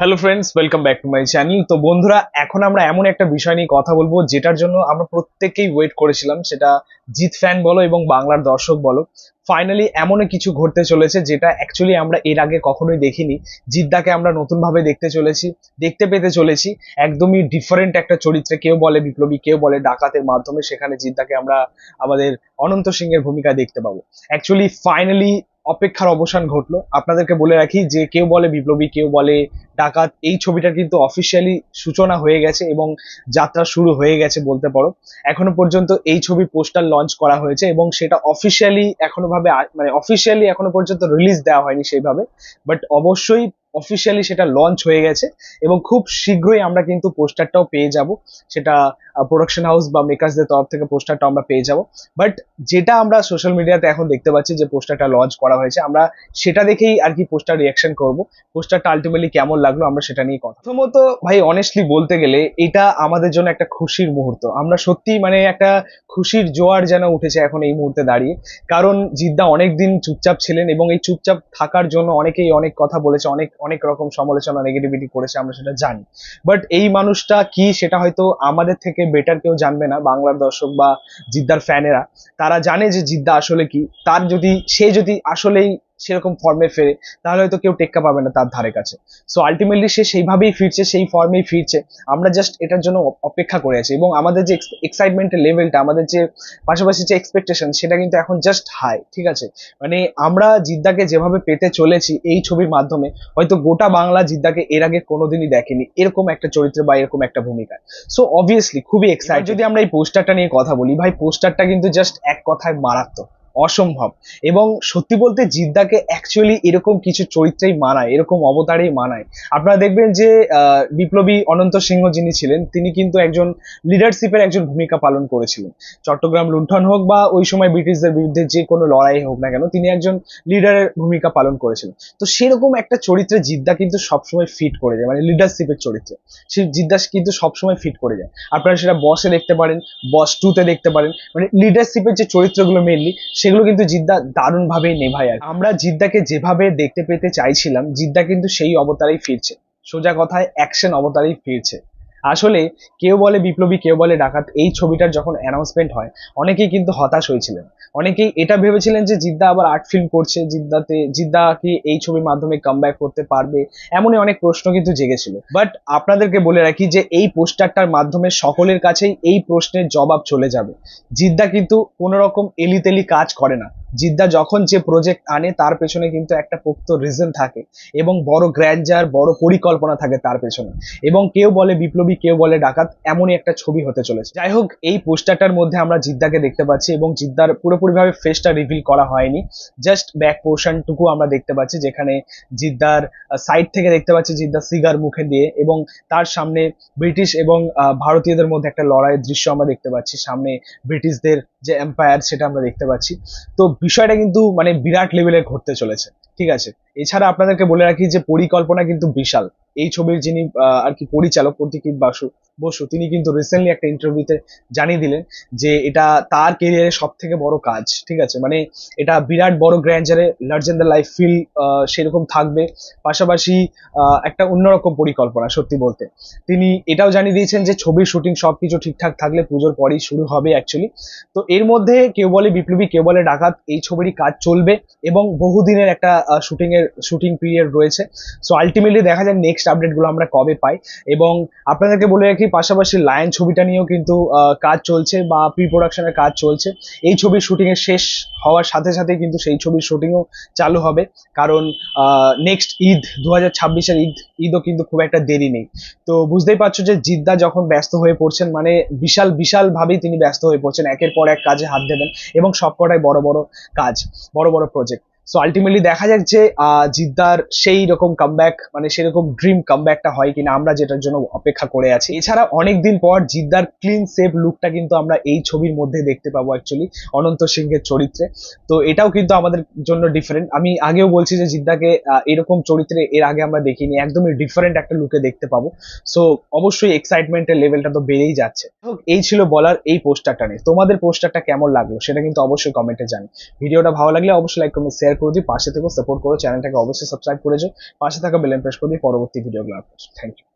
Hello friends welcome back to my channel তো বন্ধুরা, এখন আমরা এমন একটা বিষয় নিয়ে কথা বলব, যেটার জন্য আমরা প্রত্যেকেই ওয়েট করেছিলাম, সেটা জিৎ ফ্যান বলো এবং বাংলার দর্শক বলো। ফাইনালি এমনই কিছু ঘটতে চলেছে, যেটা অ্যাকচুয়ালি আমরা এর আগে কখনোই দেখিনি। জিদ্দাকে আমরা নতুনভাবে দেখতে চলেছি, দেখতে পেতে চলেছি। একদমই ডিফারেন্ট একটা চরিত্রে, কেউ বলে বিপ্লবী, কেউ বলে ডাকাতের মাধ্যমে সেখানে জিদ্দাকে আমরা আমাদের অনন্ত সিংহের ভূমিকা দেখতে পাবো। অ্যাকচুয়ালি ফাইনালি অপেক্ষার অবসান ঘটলো। আপনাদেরকে বলে রাখি যে, কেউ বলে বিপ্লবী, কেউ বলে ডাকাত, এই ছবিটার কিন্তু অফিসিয়ালি সূচনা হয়ে গেছে এবং যাত্রা শুরু হয়ে গেছে বলতে পারো। এখনও পর্যন্ত এই ছবি পোস্টার লঞ্চ করা হয়েছে এবং সেটা অফিসিয়ালি এখনও ভাবে মানে অফিসিয়ালি এখনও পর্যন্ত রিলিজ দেওয়া হয়নি সেইভাবে বাট অবশ্যই অফিসিয়ালি সেটা লঞ্চ হয়ে গেছে এবং খুব শীঘ্রই আমরা কিন্তু পোস্টারটাও পেয়ে যাব। সেটা প্রোডাকশন হাউস বা মেকার্সদের তরফ থেকে পোস্টারটা আমরা পেয়ে যাব। বাট যেটা আমরা সোশ্যাল মিডিয়াতে এখন দেখতে পাচ্ছি যে পোস্টারটা লঞ্চ করা হয়েছে, আমরা সেটা দেখেই আর কি পোস্টার রিয়াকশন করব। পোস্টারটা আলটিমেটলি কেমন লাগল, আমরা সেটা নিয়ে কথা। প্রথমত, ভাই অনেস্টলি বলতে গেলে, এটা আমাদের জন্য একটা খুশির মুহূর্ত। আমরা সত্যি মানে একটা খুশির জোয়ার যেন উঠেছে এখন এই মুহূর্তে দাঁড়িয়ে। কারণ জিদ্দা অনেকদিন চুপচাপ ছিলেন এবং এই চুপচাপ থাকার জন্য অনেকেই অনেক কথা বলেছে, অনেক অনেক রকম সমালোচনা নেগেটিভিটি করেছে, আমরা সেটা জানি। বাট এই মানুষটা কি, সেটা হয়তো আমাদের থেকে বেটার কেউ জানবে না, বাংলার দর্শক বা জিদ্দার ফ্যানেরা তারা জানে যে জিদ্দা আসলে কি। তার যদি, সে যদি আসলেই সেরকম ফর্মে ফেরে তাহলে হয়তো কেউ টেক্কা পাবে না তার ধারে কাছে। সো আলটিমেটলি সে সেইভাবেই ফিরছে সেই ফর্মেই ফিরছে। আমরা জাস্ট এটার জন্য অপেক্ষা করে আছি। এবং আমাদের যে এক্সাইটমেন্টের লেভেলটা আমাদের যে পাশাপাশি যে এক্সপেকটেশন সেটা কিন্তু এখন জাস্ট হাই ঠিক আছে? মানে আমরা জিদ্দাকে যেভাবে পেতে চলেছি এই ছবির মাধ্যমে হয়তো গোটা বাংলা জিদ্দাকে এর আগে কোনোদিনই দেখেনি। এরকম একটা চরিত্র বা এরকম একটা ভূমিকায়। সো অবভিয়াসলি খুবই এক্সাইট যদি আমরা এই পোস্টারটা নিয়ে কথা বলি ভাই পোস্টারটা কিন্তু জাস্ট এক কথায় মারাত্মক। অসম্ভব। এবং সত্যি বলতে জিদ্দাকে অ্যাকচুয়ালি এরকম কিছু চরিত্রেই মানায়, এরকম অবতারেই মানায়। আপনারা দেখবেন যে বিপ্লবী অনন্ত সিংহ যিনি ছিলেন, তিনি কিন্তু একজন লিডারশিপের একজন ভূমিকা পালন করেছিলেন। চট্টগ্রাম লুণ্ঠন হোক বা ওই সময় ব্রিটিশদের বিরুদ্ধে যে কোনো লড়াই হোক না কেন, তিনি একজন লিডারের ভূমিকা পালন করেছিলেন। তো সেরকম একটা চরিত্রে জিদ্দা কিন্তু সবসময় ফিট করে যায় মানে লিডারশিপের চরিত্রে। সেই জিদ্দা কিন্তু সবসময় ফিট করে যায়। আপনারা সেটা বসে দেখতে পারেন বস টুতে দেখতে পারেন মানে লিডারশিপের যে চরিত্রগুলো মেনলি সেগুলো কিন্তু জিদ্দা দারুণ ভাবে নেভায় আর আমরা জিদ্দাকে যেভাবে দেখতে পেতে চাইছিলাম, জিদ্দা কিন্তু সেই অবতারেই ফিরছে। সোজা কথায় অ্যাকশন অবতারেই ফিরছে। আসলে কেউ বলে বিপ্লবী, কেউ বলে ডাকাত, এই ছবিটার যখন অ্যানাউন্সমেন্ট হয়, অনেকেই কিন্তু হতাশ হয়েছিলেন। অনেকেই এটা ভেবেছিলেন যে জিদ্দা আবার আর্ট ফিল্ম করছে, জিদ্দাতে, জিদ্দা কি এই ছবির মাধ্যমে কামব্যাক করতে পারবে, এমনই অনেক প্রশ্ন কিন্তু জেগেছিল। বাট আপনাদেরকে বলে রাখি যে এই পোস্টারটার মাধ্যমে সকলের কাছেই এই প্রশ্নের জবাব চলে যাবে। জিদ্দা কিন্তু কোনো রকম এলিতেলি কাজ করে না। জিদ্দা যখন যে প্রজেক্ট আনে, তার পেছনে কিন্তু একটা পোক্ত রিজন থাকে এবং বড় গ্র্যান্ডার বড় পরিকল্পনা থাকে তার পেছনে। এবং কেউ বলে বিপ্লবী, কেউ বলে ডাকাত, এমনই একটা ছবি হতে চলেছে। যাই হোক, এই পোস্টারটার মধ্যে আমরা জিদ্দাকে দেখতে পাচ্ছি এবং জিদ্দার পুরোপুরিভাবে ফেসটা রিভিল করা হয়নি। জাস্ট ব্যাক পোর্শনটুকু আমরা দেখতে পাচ্ছি, যেখানে জিদ্দার সাইড থেকে দেখতে পাচ্ছি জিদ্দা সিগার মুখে দিয়ে এবং তার সামনে ব্রিটিশ এবং ভারতীয়দের মধ্যে একটা লড়াইয়ের দৃশ্য আমরা দেখতে পাচ্ছি। সামনে ব্রিটিশদের যে এম্পায়ার সেটা আমরা দেখতে পাচ্ছি। তো বিষয়টা কিন্তু মানে বিরাট লেভেলের ঘটতে চলেছে। ঠিক আছে? এছাড়া আপনাদেরকে বলে রাখি যে পরিকল্পনা কিন্তু বিশাল। এই ছবির যিনি আর কি পরিচালক প্রতীকী বাসু, বসু, তিনি কিন্তু রিসেন্টলি একটা ইন্টারভিউতে জানিয়ে দিলেন যে এটা তার কেরিয়ারের সব থেকে বড় কাজ, ঠিক আছে? মানে এটা বিরাট বড় গ্র্যান্ডারে লার্জ দ্য লাইফ ফিল সেরকম থাকবে। পাশাপাশি একটা অন্যরকম পরিকল্পনা সত্যি বলতে। তিনি এটাও জানিয়ে দিয়েছেন যে ছবির শুটিং সবকিছু ঠিকঠাক থাকলে পুজোর পরেই শুরু হবে অ্যাকচুয়ালি তো এর মধ্যে কেউ বলে বিপ্লবী, কেউ বলে ডাকাত, এই ছবিরই কাজ চলবে এবং বহুদিনের একটা শুটিং এর শুটিং পিরিয়ড রয়েছে। সো আলটিমেটলি দেখা যাক নেক্সট আপডেটগুলো আমরা কবে পাই। এবং আপনাদেরকে বলে রাখি, পাশাপাশি লায়ন ছবিটা নিয়েও কিন্তু কাজ চলছে বা প্রি প্রোডাকশনের কাজ চলছে। এই ছবির শুটিং এর শেষ হওয়ার সাথে সাথে কিন্তু সেই ছবির শুটিংও চালু হবে। কারণ নেক্সট ঈদ দু হাজার ছাব্বিশের ঈদ, ঈদও কিন্তু খুব একটা দেরি নেই। তো বুঝতেই পারছ যে জিদ্দা যখন ব্যস্ত হয়ে পড়ছেন মানে বিশাল বিশাল ভাবেই তিনি ব্যস্ত হয়ে পড়ছেন। একের পর এক কাজে হাত দেবেন এবং সবকটাই বড় বড় কাজ, বড় বড় প্রজেক্ট সো আলটিমেটলি দেখা যাক যে জিদ্দার সেই রকম কামব্যাক মানে সেরকম ড্রিম কামব্যাকটা হয় কিনা আমরা যেটার জন্য অপেক্ষা করে আছি। এছাড়া অনেক দিন পর জিদ্দার ক্লিন সেভ লুকটা কিন্তু আমরা এই ছবির মধ্যে দেখতে পাবো অ্যাকচুয়ালি অনন্ত সিংহের চরিত্রে। তো এটাও কিন্তু আমাদের জন্য ডিফারেন্ট আমি আগেও বলছি যে জিদ্দাকে এরকম চরিত্রে এর আগে আমরা দেখিনি একদমই ডিফারেন্ট একটা লুকে দেখতে পাবো। সো অবশ্যই এক্সাইটমেন্টের লেভেলটা তো বেড়েই যাচ্ছে। হোক, এই ছিল বলার এই পোস্টারটা নিয়ে। তোমাদের পোস্টারটা কেমন লাগল সেটা কিন্তু অবশ্যই কমেন্টে জানি ভিডিওটা ভালো লাগলে অবশ্যই লাইক কমেন্ট শেয়ার করে দিই পাশে থেকে সাপোর্ট করো চ্যানেলটাকে অবশ্যই সাবস্ক্রাইব করে যাও, পাশে থাকা বেলেন প্রেস করে দিই পরবর্তী ভিডিওগুলো আপনার থ্যাংক ইউ